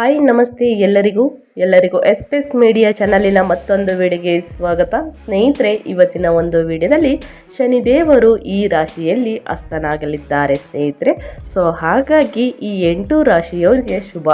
Hi, ನಮಸ್ತೆ ಎಲ್ಲರಿಗೂ. ಎಲ್ಲರಿಗೂ ಎಸ್ಪೆಸ್ ಮೀಡಿಯಾ ಚಾನಲಿನ ಮತ್ತೊಂದು ವಿಡಿಯೋಗೆ ಸ್ವಾಗತ. ಸ್ನೇಹಿತರೆ, ಇವತ್ತಿನ ಒಂದು ವಿಡಿಯೋದಲ್ಲಿ ಶನಿದೇವರು ಈ ರಾಶಿಯಲ್ಲಿ ಅಸ್ತನಾಗಲಿದ್ದಾರೆ ಸ್ನೇಹಿತರೆ. ಸೊ, ಹಾಗಾಗಿ ಈ ಎಂಟು ರಾಶಿಯವರಿಗೆ ಶುಭ.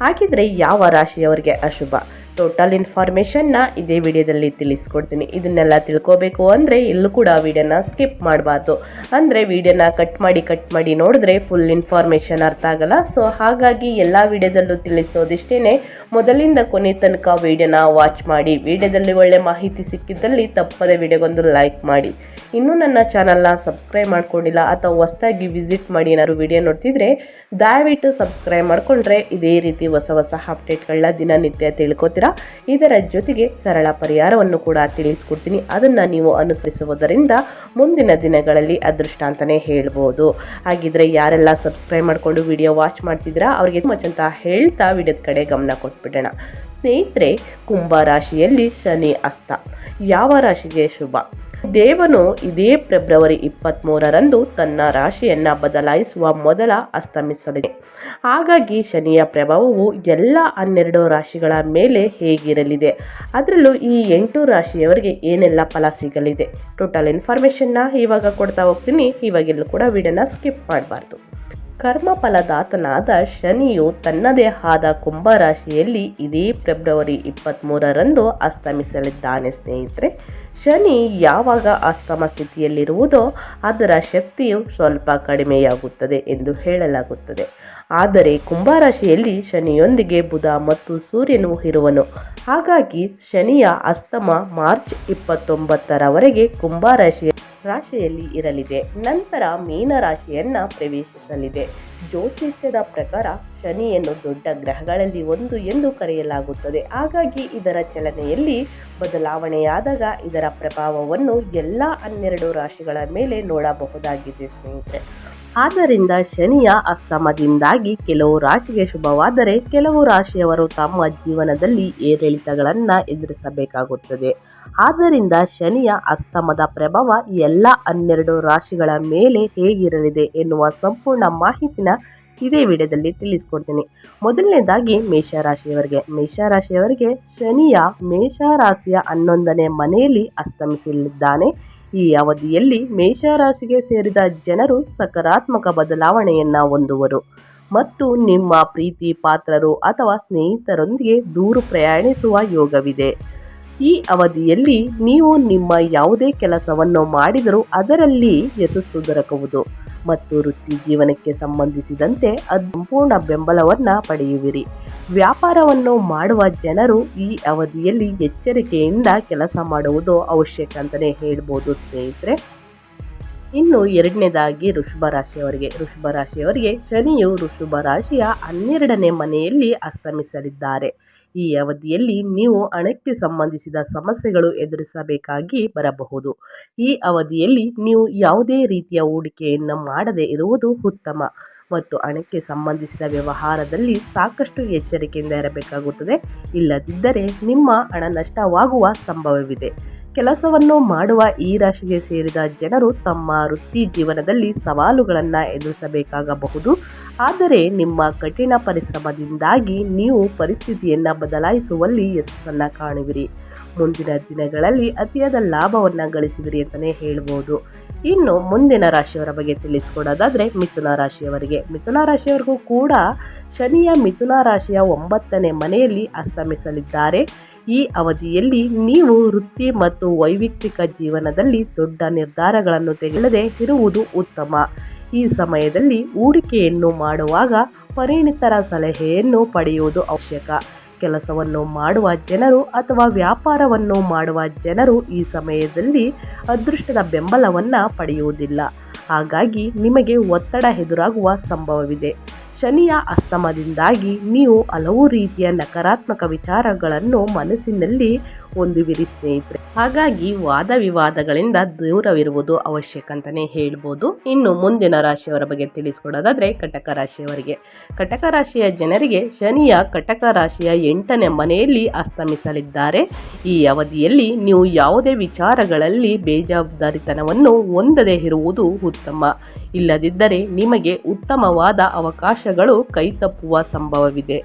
ಹಾಗಿದ್ರೆ ಯಾವ ರಾಶಿಯವರಿಗೆ ಅಶುಭ? ಟೋಟಲ್ ಇನ್ಫಾರ್ಮೇಷನ್ನ ಇದೇ ವಿಡಿಯೋದಲ್ಲಿ ತಿಳಿಸ್ಕೊಡ್ತೀನಿ. ಇದನ್ನೆಲ್ಲ ತಿಳ್ಕೋಬೇಕು ಅಂದರೆ ಎಲ್ಲೂ ಕೂಡ ವಿಡಿಯೋನ ಸ್ಕಿಪ್ ಮಾಡಬಾರ್ದು. ಅಂದರೆ ವಿಡಿಯೋನ ಕಟ್ ಮಾಡಿ ಕಟ್ ಮಾಡಿ ನೋಡಿದ್ರೆ ಫುಲ್ ಇನ್ಫಾರ್ಮೇಷನ್ ಅರ್ಥ ಆಗಲ್ಲ. ಸೊ ಹಾಗಾಗಿ ಎಲ್ಲ ವಿಡಿಯೋದಲ್ಲೂ ತಿಳಿಸೋದಿಷ್ಟೇ ಮೊದಲಿಂದ ಕೊನೆ ತನಕ ವಿಡಿಯೋನ ವಾಚ್ ಮಾಡಿ, ವಿಡಿಯೋದಲ್ಲಿ ಒಳ್ಳೆ ಮಾಹಿತಿ ಸಿಕ್ಕಿದ್ದಲ್ಲಿ ತಪ್ಪದೆ ವಿಡಿಯೋಗೊಂದು ಲೈಕ್ ಮಾಡಿ. ಇನ್ನೂ ನನ್ನ ಚಾನಲ್ನ ಸಬ್ಸ್ಕ್ರೈಬ್ ಮಾಡ್ಕೊಂಡಿಲ್ಲ ಅಥವಾ ಹೊಸದಾಗಿ ವಿಸಿಟ್ ಮಾಡಿ ಏನಾದ್ರು ವಿಡಿಯೋ ನೋಡ್ತಿದ್ರೆ, ದಯವಿಟ್ಟು ಸಬ್ಸ್ಕ್ರೈಬ್ ಮಾಡಿಕೊಂಡ್ರೆ ಇದೇ ರೀತಿ ಹೊಸ ಹೊಸ ಅಪ್ಡೇಟ್ಗಳನ್ನ ದಿನನಿತ್ಯ ತಿಳ್ಕೊತೀರಾ? ಇದರ ಜೊತೆಗೆ ಸರಳ ಪರಿಹಾರವನ್ನು ಕೂಡ ತಿಳಿಸ್ಕೊಡ್ತೀನಿ. ಅದನ್ನು ನೀವು ಅನುಸರಿಸುವುದರಿಂದ ಮುಂದಿನ ದಿನಗಳಲ್ಲಿ ಅದೃಷ್ಟ ಅಂತಲೇ ಹೇಳ್ಬೋದು. ಹಾಗಿದ್ರೆ ಯಾರೆಲ್ಲ ಸಬ್ಸ್ಕ್ರೈಬ್ ಮಾಡಿಕೊಂಡು ವಿಡಿಯೋ ವಾಚ್ ಮಾಡ್ತಿದ್ದೀರಾ, ಅವ್ರಿಗೆ ತುಂಬ ಅಂತ ಹೇಳ್ತಾ ವಿಡಿಯೋದ ಕಡೆ ಗಮನ ಕೊಟ್ಬಿಡೋಣ. ಸ್ನೇಹಿತರೆ, ಕುಂಭ ರಾಶಿಯಲ್ಲಿ ಶನಿ ಅಸ್ತ. ಯಾವ ರಾಶಿಗೆ ಶುಭ? ದೇವನು ಇದೇ ಫೆಬ್ರವರಿ ಇಪ್ಪತ್ತ್ಮೂರರಂದು ತನ್ನ ರಾಶಿಯನ್ನು ಬದಲಾಯಿಸುವ ಮೊದಲ ಅಸ್ತಮಿಸಲಿದೆ. ಹಾಗಾಗಿ ಶನಿಯ ಪ್ರಭಾವವು ಎಲ್ಲ ಹನ್ನೆರಡು ರಾಶಿಗಳ ಮೇಲೆ ಹೇಗಿರಲಿದೆ, ಅದರಲ್ಲೂ ಈ ಎಂಟು ರಾಶಿಯವರಿಗೆ ಏನೆಲ್ಲ ಫಲ ಸಿಗಲಿದೆ? ಟೋಟಲ್ ಇನ್ಫಾರ್ಮೇಷನ್ನ ಇವಾಗ ಕೊಡ್ತಾ ಹೋಗ್ತೀನಿ. ಇವಾಗೆಲ್ಲೂ ಕೂಡ ವಿಡಿಯೋನ ಸ್ಕಿಪ್ ಮಾಡಬಾರ್ದು. ಕರ್ಮಫಲದಾತನಾದ ಶನಿಯು ತನ್ನದೇ ಆದ ಕುಂಭರಾಶಿಯಲ್ಲಿ ಇದೇ ಫೆಬ್ರವರಿ ಇಪ್ಪತ್ತ್ಮೂರರಂದು ಅಸ್ತಮಿಸಲಿದ್ದಾನೆ ಸ್ನೇಹಿತರೆ. ಶನಿ ಯಾವಾಗ ಅಸ್ತಮ ಸ್ಥಿತಿಯಲ್ಲಿರುವುದೋ ಅದರ ಶಕ್ತಿಯು ಸ್ವಲ್ಪ ಕಡಿಮೆಯಾಗುತ್ತದೆ ಎಂದು ಹೇಳಲಾಗುತ್ತದೆ. ಆದರೆ ಕುಂಭರಾಶಿಯಲ್ಲಿ ಶನಿಯೊಂದಿಗೆ ಬುಧ ಮತ್ತು ಸೂರ್ಯನು ಇರುವನು. ಹಾಗಾಗಿ ಶನಿಯ ಅಸ್ತಮ ಮಾರ್ಚ್ ಇಪ್ಪತ್ತೊಂಬತ್ತರವರೆಗೆ ಕುಂಭರಾಶಿಯ ರಾಶಿಯಲ್ಲಿ ಇರಲಿದೆ. ನಂತರ ಮೀನರಾಶಿಯನ್ನು ಪ್ರವೇಶಿಸಲಿದೆ. ಜ್ಯೋತಿಷ್ಯದ ಪ್ರಕಾರ ಶನಿಯನ್ನು ದೊಡ್ಡ ಗ್ರಹಗಳಲ್ಲಿ ಒಂದು ಎಂದು ಕರೆಯಲಾಗುತ್ತದೆ. ಹಾಗಾಗಿ ಇದರ ಚಲನೆಯಲ್ಲಿ ಬದಲಾವಣೆಯಾದಾಗ ಇದರ ಪ್ರಭಾವವನ್ನು ಎಲ್ಲ ಹನ್ನೆರಡು ರಾಶಿಗಳ ಮೇಲೆ ನೋಡಬಹುದಾಗಿದೆ ಸ್ನೇಹಿತರೆ. ಆದ್ದರಿಂದ ಶನಿಯ ಅಸ್ತಮದಿಂದಾಗಿ ಕೆಲವು ರಾಶಿಗೆ ಶುಭವಾದರೆ ಕೆಲವು ರಾಶಿಯವರು ತಮ್ಮ ಜೀವನದಲ್ಲಿ ಏರಿಳಿತಗಳನ್ನು ಎದುರಿಸಬೇಕಾಗುತ್ತದೆ. ಆದ್ದರಿಂದ ಶನಿಯ ಅಸ್ತಮದ ಪ್ರಭಾವ ಎಲ್ಲ ಹನ್ನೆರಡು ರಾಶಿಗಳ ಮೇಲೆ ಹೇಗಿರಲಿದೆ ಎನ್ನುವ ಸಂಪೂರ್ಣ ಮಾಹಿತಿನ ಇದೇ ವಿಡಿಯೋದಲ್ಲಿ ತಿಳಿಸ್ಕೊಡ್ತೀನಿ. ಮೊದಲನೇದಾಗಿ ಮೇಷರಾಶಿಯವರಿಗೆ. ಮೇಷರಾಶಿಯವರಿಗೆ ಶನಿಯ ಮೇಷರಾಶಿಯ ಹನ್ನೊಂದನೇ ಮನೆಯಲ್ಲಿ ಅಸ್ತಮಿಸಲಿದ್ದಾನೆ. ಈ ಅವಧಿಯಲ್ಲಿ ಮೇಷರಾಶಿಗೆ ಸೇರಿದ ಜನರು ಸಕಾರಾತ್ಮಕ ಬದಲಾವಣೆಯನ್ನು ಹೊಂದುವರು. ಮತ್ತು ನಿಮ್ಮ ಪ್ರೀತಿ ಪಾತ್ರರು ಅಥವಾ ಸ್ನೇಹಿತರೊಂದಿಗೆ ದೂರು ಪ್ರಯಾಣಿಸುವ ಯೋಗವಿದೆ. ಈ ಅವಧಿಯಲ್ಲಿ ನೀವು ನಿಮ್ಮ ಯಾವುದೇ ಕೆಲಸವನ್ನು ಮಾಡಿದರೂ ಅದರಲ್ಲಿ ಯಶಸ್ಸು ದೊರಕುವುದು. ಮತ್ತು ವೃತ್ತಿ ಜೀವನಕ್ಕೆ ಸಂಬಂಧಿಸಿದಂತೆ ಸಂಪೂರ್ಣ ಬೆಂಬಲವನ್ನು ಪಡೆಯುವಿರಿ. ವ್ಯಾಪಾರವನ್ನು ಮಾಡುವ ಜನರು ಈ ಅವಧಿಯಲ್ಲಿ ಎಚ್ಚರಿಕೆಯಿಂದ ಕೆಲಸ ಮಾಡುವುದು ಅವಶ್ಯಕ ಅಂತಲೇ ಹೇಳ್ಬೋದು ಸ್ನೇಹಿತರೆ. ಇನ್ನು ಎರಡನೇದಾಗಿ ಋಷಭ ರಾಶಿಯವರಿಗೆ. ಋಷಭ ರಾಶಿಯವರಿಗೆ ಶನಿಯು ಋಷಭ ರಾಶಿಯ ಹನ್ನೆರಡನೇ ಮನೆಯಲ್ಲಿ ಅಸ್ತಮಿಸಲಿದ್ದಾರೆ. ಈ ಅವಧಿಯಲ್ಲಿ ನೀವು ಹಣಕ್ಕೆ ಸಂಬಂಧಿಸಿದ ಸಮಸ್ಯೆಗಳು ಎದುರಿಸಬೇಕಾಗಿ ಬರಬಹುದು. ಈ ಅವಧಿಯಲ್ಲಿ ನೀವು ಯಾವುದೇ ರೀತಿಯ ಹೂಡಿಕೆಯನ್ನು ಮಾಡದೇ ಇರುವುದು ಉತ್ತಮ ಮತ್ತು ಹಣಕ್ಕೆ ಸಂಬಂಧಿಸಿದ ವ್ಯವಹಾರದಲ್ಲಿ ಸಾಕಷ್ಟು ಎಚ್ಚರಿಕೆಯಿಂದ ಇರಬೇಕಾಗುತ್ತದೆ. ಇಲ್ಲದಿದ್ದರೆ ನಿಮ್ಮ ಹಣ ನಷ್ಟವಾಗುವ ಸಂಭವವಿದೆ. ಕೆಲಸವನ್ನು ಮಾಡುವ ಈ ರಾಶಿಗೆ ಸೇರಿದ ಜನರು ತಮ್ಮ ವೃತ್ತಿ ಜೀವನದಲ್ಲಿ ಸವಾಲುಗಳನ್ನು ಎದುರಿಸಬೇಕಾಗಬಹುದು. ಆದರೆ ನಿಮ್ಮ ಕಠಿಣ ಪರಿಶ್ರಮದಿಂದಾಗಿ ನೀವು ಪರಿಸ್ಥಿತಿಯನ್ನು ಬದಲಾಯಿಸುವಲ್ಲಿ ಯಶಸ್ಸನ್ನು ಕಾಣುವಿರಿ. ಮುಂದಿನ ದಿನಗಳಲ್ಲಿ ಅತಿಯಾದ ಲಾಭವನ್ನು ಗಳಿಸಿದಿರಿ ಅಂತಲೇ ಹೇಳ್ಬೋದು. ಇನ್ನು ಮುಂದಿನ ರಾಶಿಯವರ ಬಗ್ಗೆ ತಿಳಿಸ್ಕೊಡೋದಾದರೆ ಮಿಥುನ ರಾಶಿಯವರಿಗೆ. ಮಿಥುನ ರಾಶಿಯವರಿಗೂ ಕೂಡ ಶನಿಯ ಮಿಥುನ ರಾಶಿಯ ಒಂಬತ್ತನೇ ಮನೆಯಲ್ಲಿ ಅಸ್ತಮಿಸಲಿದ್ದಾರೆ. ಈ ಅವಧಿಯಲ್ಲಿ ನೀವು ವೃತ್ತಿ ಮತ್ತು ವೈಯಕ್ತಿಕ ಜೀವನದಲ್ಲಿ ದೊಡ್ಡ ನಿರ್ಧಾರಗಳನ್ನು ತೆಗೆಯದೆ ಇರುವುದು ಉತ್ತಮ. ಈ ಸಮಯದಲ್ಲಿ ಹೂಡಿಕೆಯನ್ನು ಮಾಡುವಾಗ ಪರಿಣಿತರ ಸಲಹೆಯನ್ನು ಪಡೆಯುವುದು ಅವಶ್ಯಕ. ಕೆಲಸವನ್ನು ಮಾಡುವ ಜನರು ಅಥವಾ ವ್ಯಾಪಾರವನ್ನು ಮಾಡುವ ಜನರು ಈ ಸಮಯದಲ್ಲಿ ಅದೃಷ್ಟದ ಬೆಂಬಲವನ್ನು ಪಡೆಯುವುದಿಲ್ಲ. ಹಾಗಾಗಿ ನಿಮಗೆ ಒತ್ತಡ ಎದುರಾಗುವ ಸಂಭವವಿದೆ. ಶನಿಯ ಅಸ್ತಮದಿಂದಾಗಿ ನೀವು ಹಲವು ರೀತಿಯ ನಕಾರಾತ್ಮಕ ವಿಚಾರಗಳನ್ನು ಮನಸ್ಸಿನಲ್ಲಿ ಹೊಂದುವಿರಿ ಸ್ನೇಹಿತರೆ ಹಾಗಾಗಿ ವಾದ ವಿವಾದಗಳಿಂದ ದೂರವಿರುವುದು ಅವಶ್ಯಕ ಅಂತಾನೆ ಹೇಳ್ಬೋದು. ಇನ್ನು ಮುಂದಿನ ರಾಶಿಯವರ ಬಗ್ಗೆ ತಿಳಿಸ್ಕೊಡೋದಾದ್ರೆ ಕಟಕ ರಾಶಿಯವರಿಗೆ. ಕಟಕ ರಾಶಿಯ ಜನರಿಗೆ ಶನಿಯ ಕಟಕ ರಾಶಿಯ ಎಂಟನೇ ಮನೆಯಲ್ಲಿ ಅಸ್ತಮಿಸಲಿದ್ದಾರೆ. ಈ ಅವಧಿಯಲ್ಲಿ ನೀವು ಯಾವುದೇ ವಿಚಾರಗಳಲ್ಲಿ ಬೇಜವಾಬ್ದಾರಿತನವನ್ನು ಹೊಂದದೇ ಇರುವುದು ಉತ್ತಮ. ಇಲ್ಲದಿದ್ದರೆ ನಿಮಗೆ ಉತ್ತಮವಾದ ಅವಕಾಶಗಳು ಕೈತಪ್ಪುವ ಸಂಭವವಿದೆ.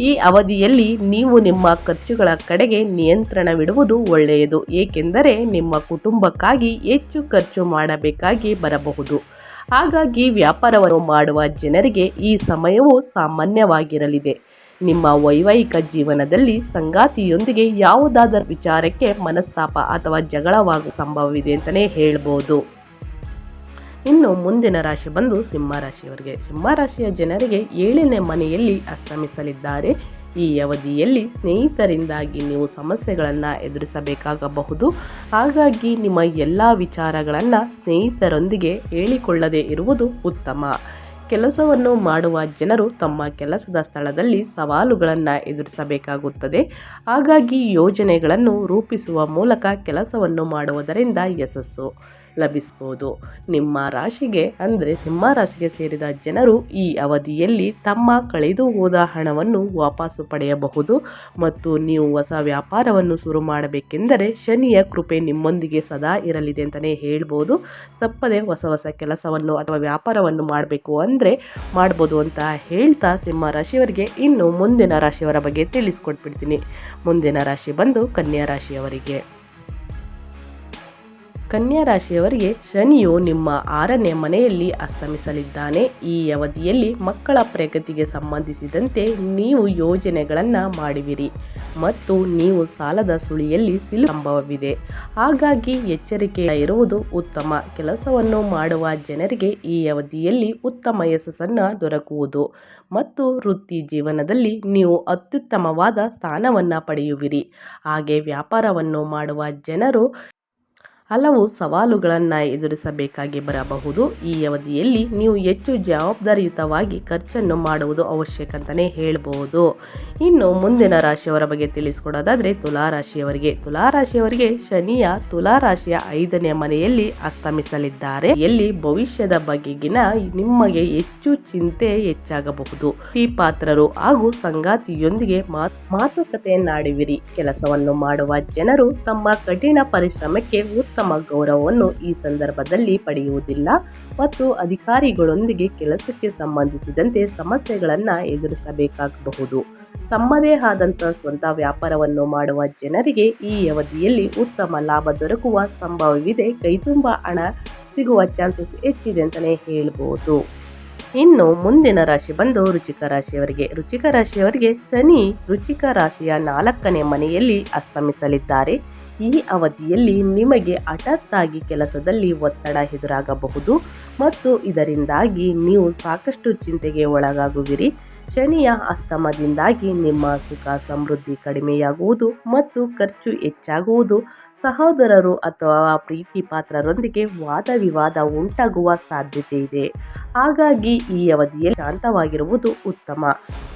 ಈ ಅವಧಿಯಲ್ಲಿ ನೀವು ನಿಮ್ಮ ಖರ್ಚುಗಳ ಕಡೆಗೆ ನಿಯಂತ್ರಣವಿಡುವುದು ಒಳ್ಳೆಯದು, ಏಕೆಂದರೆ ನಿಮ್ಮ ಕುಟುಂಬಕ್ಕಾಗಿ ಹೆಚ್ಚು ಖರ್ಚು ಮಾಡಬೇಕಾಗಿ ಬರಬಹುದು. ಹಾಗಾಗಿ ವ್ಯಾಪಾರವನ್ನು ಮಾಡುವ ಜನರಿಗೆ ಈ ಸಮಯವು ಸಾಮಾನ್ಯವಾಗಿರಲಿದೆ. ನಿಮ್ಮ ವೈವಾಹಿಕ ಜೀವನದಲ್ಲಿ ಸಂಗಾತಿಯೊಂದಿಗೆ ಯಾವುದಾದರೂ ವಿಚಾರಕ್ಕೆ ಮನಸ್ತಾಪ ಅಥವಾ ಜಗಳವಾಗುವ ಸಂಭವವಿದೆ ಅಂತಲೇ ಹೇಳ್ಬೋದು. ಇನ್ನು ಮುಂದಿನ ರಾಶಿ ಬಂದು ಸಿಂಹರಾಶಿಯವರಿಗೆ ಸಿಂಹರಾಶಿಯ ಜನರಿಗೆ ಏಳನೇ ಮನೆಯಲ್ಲಿ ಅಸ್ತಮಿಸಲಿದ್ದಾರೆ. ಈ ಅವಧಿಯಲ್ಲಿ ಸ್ನೇಹಿತರಿಂದಾಗಿ ನೀವು ಸಮಸ್ಯೆಗಳನ್ನು ಎದುರಿಸಬೇಕಾಗಬಹುದು. ಹಾಗಾಗಿ ನಿಮ್ಮ ಎಲ್ಲ ವಿಚಾರಗಳನ್ನು ಸ್ನೇಹಿತರೊಂದಿಗೆ ಹೇಳಿಕೊಳ್ಳದೇ ಇರುವುದು ಉತ್ತಮ. ಕೆಲಸವನ್ನು ಮಾಡುವ ಜನರು ತಮ್ಮ ಕೆಲಸದ ಸ್ಥಳದಲ್ಲಿ ಸವಾಲುಗಳನ್ನು ಎದುರಿಸಬೇಕಾಗುತ್ತದೆ. ಹಾಗಾಗಿ ಯೋಜನೆಗಳನ್ನು ರೂಪಿಸುವ ಮೂಲಕ ಕೆಲಸವನ್ನು ಮಾಡುವುದರಿಂದ ಯಶಸ್ಸು. ಲಭಿಸ್ಬೋದು. ನಿಮ್ಮ ರಾಶಿಗೆ ಅಂದರೆ ಸಿಂಹ ರಾಶಿಗೆ ಸೇರಿದ ಜನರು ಈ ಅವಧಿಯಲ್ಲಿ ತಮ್ಮ ಕಳೆದು ಹೋದ ಹಣವನ್ನು ವಾಪಸ್ಸು ಪಡೆಯಬಹುದು ಮತ್ತು ನೀವು ಹೊಸ ವ್ಯಾಪಾರವನ್ನು ಶುರು ಮಾಡಬೇಕೆಂದರೆ ಶನಿಯ ಕೃಪೆ ನಿಮ್ಮೊಂದಿಗೆ ಸದಾ ಇರಲಿದೆ ಅಂತಲೇ ಹೇಳ್ಬೋದು. ತಪ್ಪದೆ ಹೊಸ ಹೊಸ ಕೆಲಸವನ್ನು ಅಥವಾ ವ್ಯಾಪಾರವನ್ನು ಮಾಡಬೇಕು ಅಂದರೆ ಮಾಡ್ಬೋದು ಅಂತ ಹೇಳ್ತಾ ಸಿಂಹ ರಾಶಿಯವರಿಗೆ ಇನ್ನು ಮುಂದಿನ ರಾಶಿಯವರ ಬಗ್ಗೆ ತಿಳಿಸ್ಕೊಟ್ಬಿಡ್ತೀನಿ. ಮುಂದಿನ ರಾಶಿ ಬಂದು ಕನ್ಯಾ ರಾಶಿಯವರಿಗೆ. ಕನ್ಯಾ ರಾಶಿಯವರಿಗೆ ಶನಿಯು ನಿಮ್ಮ ಆರನೇ ಮನೆಯಲ್ಲಿ ಅಸ್ತಮಿಸಲಿದ್ದಾನೆ. ಈ ಅವಧಿಯಲ್ಲಿ ಮಕ್ಕಳ ಪ್ರಗತಿಗೆ ಸಂಬಂಧಿಸಿದಂತೆ ನೀವು ಯೋಜನೆಗಳನ್ನು ಮಾಡುವಿರಿ ಮತ್ತು ನೀವು ಸಾಲದ ಸುಳಿಯಲ್ಲಿ ಸಿಲು ಸಂಭವವಿದೆ ಹಾಗಾಗಿ ಎಚ್ಚರಿಕೆ ಇರುವುದು ಉತ್ತಮ. ಕೆಲಸವನ್ನು ಮಾಡುವ ಜನರಿಗೆ ಈ ಅವಧಿಯಲ್ಲಿ ಉತ್ತಮ ಯಶಸ್ಸನ್ನು ದೊರಕುವುದು ಮತ್ತು ವೃತ್ತಿ ಜೀವನದಲ್ಲಿ ನೀವು ಅತ್ಯುತ್ತಮವಾದ ಸ್ಥಾನವನ್ನು ಪಡೆಯುವಿರಿ. ಹಾಗೆ ವ್ಯಾಪಾರವನ್ನು ಮಾಡುವ ಜನರು ಹಲವು ಸವಾಲುಗಳನ್ನು ಎದುರಿಸಬೇಕಾಗಿ ಬರಬಹುದು. ಈ ಅವಧಿಯಲ್ಲಿ ನೀವು ಹೆಚ್ಚು ಜವಾಬ್ದಾರಿಯುತವಾಗಿ ಖರ್ಚನ್ನು ಮಾಡುವುದು ಅವಶ್ಯಕ ಅಂತಲೇ ಹೇಳಬಹುದು ಇನ್ನು ಮುಂದಿನ ರಾಶಿಯವರ ಬಗ್ಗೆ ತಿಳಿಸ್ಕೊಡೋದಾದರೆ ತುಲಾರಾಶಿಯವರಿಗೆ ತುಲಾರಾಶಿಯವರಿಗೆ ಶನಿಯ ತುಲಾರಾಶಿಯ ಐದನೇ ಮನೆಯಲ್ಲಿ ಅಸ್ತಮಿಸಲಿದ್ದಾರೆ. ಎಲ್ಲಿ ಭವಿಷ್ಯದ ಬಗೆಗಿನ ನಿಮಗೆ ಹೆಚ್ಚು ಚಿಂತೆ ಹೆಚ್ಚಾಗಬಹುದು. ಈ ಪಾತ್ರರು ಹಾಗೂ ಸಂಗಾತಿಯೊಂದಿಗೆ ಮಾತುಕತೆಯನ್ನಾಡುವಿರಿ ಕೆಲಸವನ್ನು ಮಾಡುವ ಜನರು ತಮ್ಮ ಕಠಿಣ ಪರಿಶ್ರಮಕ್ಕೆ ಉತ್ತಮ ಗೌರವವನ್ನು ಈ ಸಂದರ್ಭದಲ್ಲಿ ಪಡೆಯುವುದಿಲ್ಲ ಮತ್ತು ಅಧಿಕಾರಿಗಳೊಂದಿಗೆ ಕೆಲಸಕ್ಕೆ ಸಂಬಂಧಿಸಿದಂತೆ ಸಮಸ್ಯೆಗಳನ್ನು ಎದುರಿಸಬೇಕಾಗಬಹುದು. ತಮ್ಮದೇ ಆದಂಥ ಸ್ವಂತ ವ್ಯಾಪಾರವನ್ನು ಮಾಡುವ ಜನರಿಗೆ ಈ ಅವಧಿಯಲ್ಲಿ ಉತ್ತಮ ಲಾಭ ದೊರಕುವ ಸಂಭವವಿದೆ. ಕೈತುಂಬ ಹಣ ಸಿಗುವ ಚಾನ್ಸಸ್ ಹೆಚ್ಚಿದೆ ಅಂತಲೇ ಹೇಳ್ಬೋದು. ಇನ್ನು ಮುಂದಿನ ರಾಶಿ ಬಂದು ರುಚಿಕ ರಾಶಿಯವರಿಗೆ. ರುಚಿಕ ರಾಶಿಯವರಿಗೆ ಶನಿ ರುಚಿಕ ರಾಶಿಯ ನಾಲ್ಕನೇ ಮನೆಯಲ್ಲಿ ಅಸ್ತಮಿಸಲಿದ್ದಾರೆ. ಈ ಅವಧಿಯಲ್ಲಿ ನಿಮಗೆ ಹಠಾತ್ತಾಗಿ ಕೆಲಸದಲ್ಲಿ ಒತ್ತಡ ಎದುರಾಗಬಹುದು ಮತ್ತು ಇದರಿಂದಾಗಿ ನೀವು ಸಾಕಷ್ಟು ಚಿಂತೆಗೆ ಒಳಗಾಗುವಿರಿ. ಶನಿಯ ಅಸ್ತಮದಿಂದಾಗಿ ನಿಮ್ಮ ಸುಖ ಸಮೃದ್ಧಿ ಕಡಿಮೆಯಾಗುವುದು ಮತ್ತು ಖರ್ಚು ಹೆಚ್ಚಾಗುವುದು. ಸಹೋದರರು ಅಥವಾ ಪ್ರೀತಿ ಪಾತ್ರರೊಂದಿಗೆ ವಾದ ವಿವಾದ ಉಂಟಾಗುವ ಸಾಧ್ಯತೆ ಇದೆ. ಹಾಗಾಗಿ ಈ ಅವಧಿಯಲ್ಲಿ ಶಾಂತವಾಗಿರುವುದು ಉತ್ತಮ.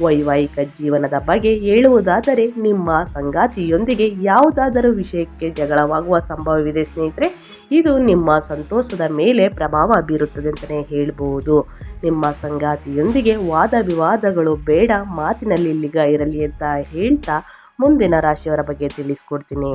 ವೈವಾಹಿಕ ಜೀವನದ ಬಗ್ಗೆ ಹೇಳುವುದಾದರೆ, ನಿಮ್ಮ ಸಂಗಾತಿಯೊಂದಿಗೆ ಯಾವುದಾದರೂ ವಿಷಯಕ್ಕೆ ಜಗಳವಾಗುವ ಸಂಭವವಿದೆ ಸ್ನೇಹಿತರೆ, ಇದು ನಿಮ್ಮ ಸಂತೋಷದ ಮೇಲೆ ಪ್ರಭಾವ ಬೀರುತ್ತದೆ ಅಂತಲೇ ಹೇಳ್ಬೋದು. ನಿಮ್ಮ ಸಂಗಾತಿಯೊಂದಿಗೆ ವಾದ ವಿವಾದಗಳು ಬೇಡ, ಮಾತಿನಲ್ಲಿ ಲಿಗ ಇರಲಿ ಅಂತ ಹೇಳ್ತಾ ಮುಂದಿನ ರಾಶಿಯವರ ಬಗ್ಗೆ ತಿಳಿಸ್ಕೊಡ್ತೀನಿ.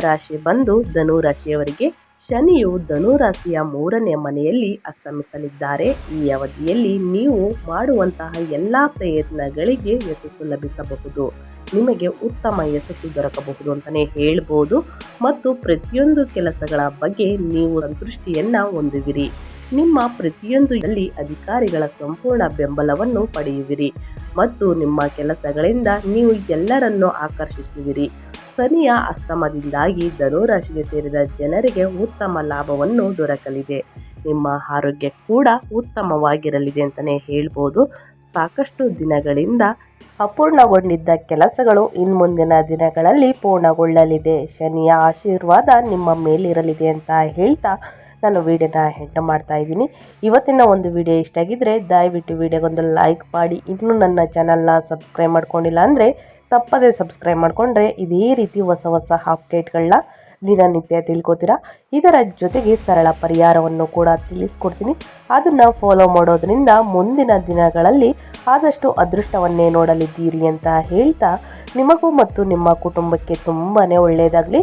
ರಾಶಿ ಬಂದು ಧನು ರಾಶಿಯವರಿಗೆ ಶನಿಯು ಧನು ರಾಶಿಯ ಮೂರನೇ ಮನೆಯಲ್ಲಿ ಅಸ್ತಮಿಸಲಿದ್ದಾರೆ. ಈ ಅವಧಿಯಲ್ಲಿ ನೀವು ಮಾಡುವಂತಹ ಎಲ್ಲ ಪ್ರಯತ್ನಗಳಿಗೆ ಯಶಸ್ಸು ಲಭಿಸಬಹುದು. ನಿಮಗೆ ಉತ್ತಮ ಯಶಸ್ಸು ದೊರಕಬಹುದು ಅಂತಲೇ ಹೇಳ್ಬೋದು. ಮತ್ತು ಪ್ರತಿಯೊಂದು ಕೆಲಸಗಳ ಬಗ್ಗೆ ನೀವು ಸಂತೃಷ್ಟಿಯನ್ನು ಹೊಂದುವಿರಿ. ನಿಮ್ಮ ಪ್ರತಿಯೊಂದು ಅಧಿಕಾರಿಗಳ ಸಂಪೂರ್ಣ ಬೆಂಬಲವನ್ನು ಪಡೆಯುವಿರಿ ಮತ್ತು ನಿಮ್ಮ ಕೆಲಸಗಳಿಂದ ನೀವು ಎಲ್ಲರನ್ನೂ ಆಕರ್ಷಿಸುವಿರಿ. ಶನಿಯ ಅಸ್ತಮದಿಂದಾಗಿ ಧನುರಾಶಿಗೆ ಸೇರಿದ ಜನರಿಗೆ ಉತ್ತಮ ಲಾಭವನ್ನು ದೊರಕಲಿದೆ. ನಿಮ್ಮ ಆರೋಗ್ಯ ಕೂಡ ಉತ್ತಮವಾಗಿರಲಿದೆ ಅಂತಲೇ ಹೇಳ್ಬೋದು. ಸಾಕಷ್ಟು ದಿನಗಳಿಂದ ಅಪೂರ್ಣಗೊಂಡಿದ್ದ ಕೆಲಸಗಳು ಇನ್ಮುಂದಿನ ದಿನಗಳಲ್ಲಿ ಪೂರ್ಣಗೊಳ್ಳಲಿದೆ. ಶನಿಯ ಆಶೀರ್ವಾದ ನಿಮ್ಮ ಮೇಲಿರಲಿದೆ ಅಂತ ಹೇಳ್ತಾ ನಾನು ವೀಡಿಯೋನ ಹೆಂಡ ಮಾಡ್ತಾ ಇದ್ದೀನಿ. ಇವತ್ತಿನ ಒಂದು ವಿಡಿಯೋ ಇಷ್ಟ ಆಗಿದ್ದರೆ ದಯವಿಟ್ಟು ವಿಡಿಯೋಗೊಂದು ಲೈಕ್ ಮಾಡಿ. ಇನ್ನೂ ನನ್ನ ಚಾನಲ್ನ ಸಬ್ಸ್ಕ್ರೈಬ್ ಮಾಡ್ಕೊಂಡಿಲ್ಲ ಅಂದರೆ ತಪ್ಪದೇ ಸಬ್ಸ್ಕ್ರೈಬ್ ಮಾಡಿಕೊಂಡ್ರೆ ಇದೇ ರೀತಿ ಹೊಸ ಹೊಸ ಅಪ್ಡೇಟ್ಗಳನ್ನ ದಿನನಿತ್ಯ ತಿಳ್ಕೊತೀರಾ? ಇದರ ಜೊತೆಗೆ ಸರಳ ಪರಿಹಾರವನ್ನು ಕೂಡ ತಿಳಿಸ್ಕೊಡ್ತೀನಿ. ಅದನ್ನು ಫಾಲೋ ಮಾಡೋದ್ರಿಂದ ಮುಂದಿನ ದಿನಗಳಲ್ಲಿ ಆದಷ್ಟು ಅದೃಷ್ಟವನ್ನೇ ನೋಡಲಿದ್ದೀರಿ ಅಂತ ಹೇಳ್ತಾ, ನಿಮಗೂ ಮತ್ತು ನಿಮ್ಮ ಕುಟುಂಬಕ್ಕೆ ತುಂಬಾ ಒಳ್ಳೆಯದಾಗಲಿ